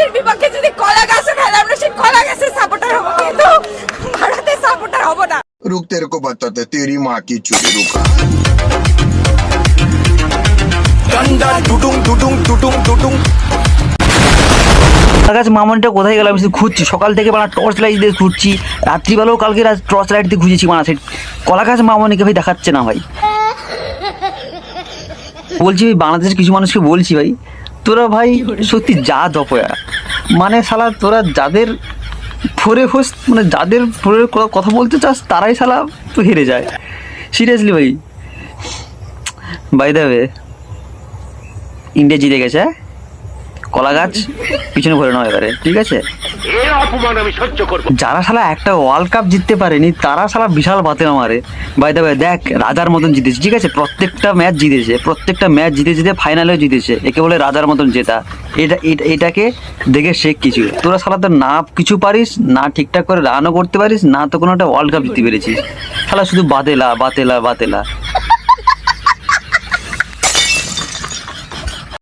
ভারতের বিপক্ষে যদি কলা গাছও খেলে আমরা সেই কলা গাছের সাপোর্টার হবো কিন্তু ভারতের সাপোর্টার হবো না रुक तेरे को बताते तेरी माँ की चुड़ी रुका তার কাছে মামনিটা কোথায় গেলাম শুধু খুঁজছি সকাল থেকে মানে টর্চ লাইট দিয়ে খুঁজছি রাত্রিবেলাও কালকে রাত টর্চ লাইট দিয়ে খুঁজেছি মানে সেই কলা গাছ মামনিকে ভাই দেখাচ্ছে না ভাই বলছি ভাই বাংলাদেশের কিছু মানুষকে বলছি ভাই তোরা ভাই সত্যি যা দপয়া। মানে শালা তোরা যাদের ফোরে হোস মানে যাদের ফোরে কথা বলতে চাস তারাই শালা তো হেরে যায়। সিরিয়াসলি ভাই। বাই দেবে ইন্ডিয়া জিতে গেছে হ্যাঁ? কলা গাছ পিছনে ভরে নাও এবারে ঠিক আছে? যারা শালা একটা ওয়ার্ল্ড কাপ জিততে পারেনি তারা শালা বিশাল বাতে মারে বাই দ্য দেখ রাজার মতন জিতেছে ঠিক আছে? প্রত্যেকটা ম্যাচ জিতেছে প্রত্যেকটা ম্যাচ জিতে জিতে ফাইনালেও জিতেছে। একে বলে রাজার মতন জেতা। এটা এটা- এটাকে দেখে শেখ কিছু। তোরা শালা তো না কিছু পারিস না ঠিকঠাক করে রানও করতে পারিস না তো কোনো একটা ওয়ার্ল্ড কাপ জিতে পেরেছিস। শালা শুধু বাতেলা বাতেলা বাতেলা।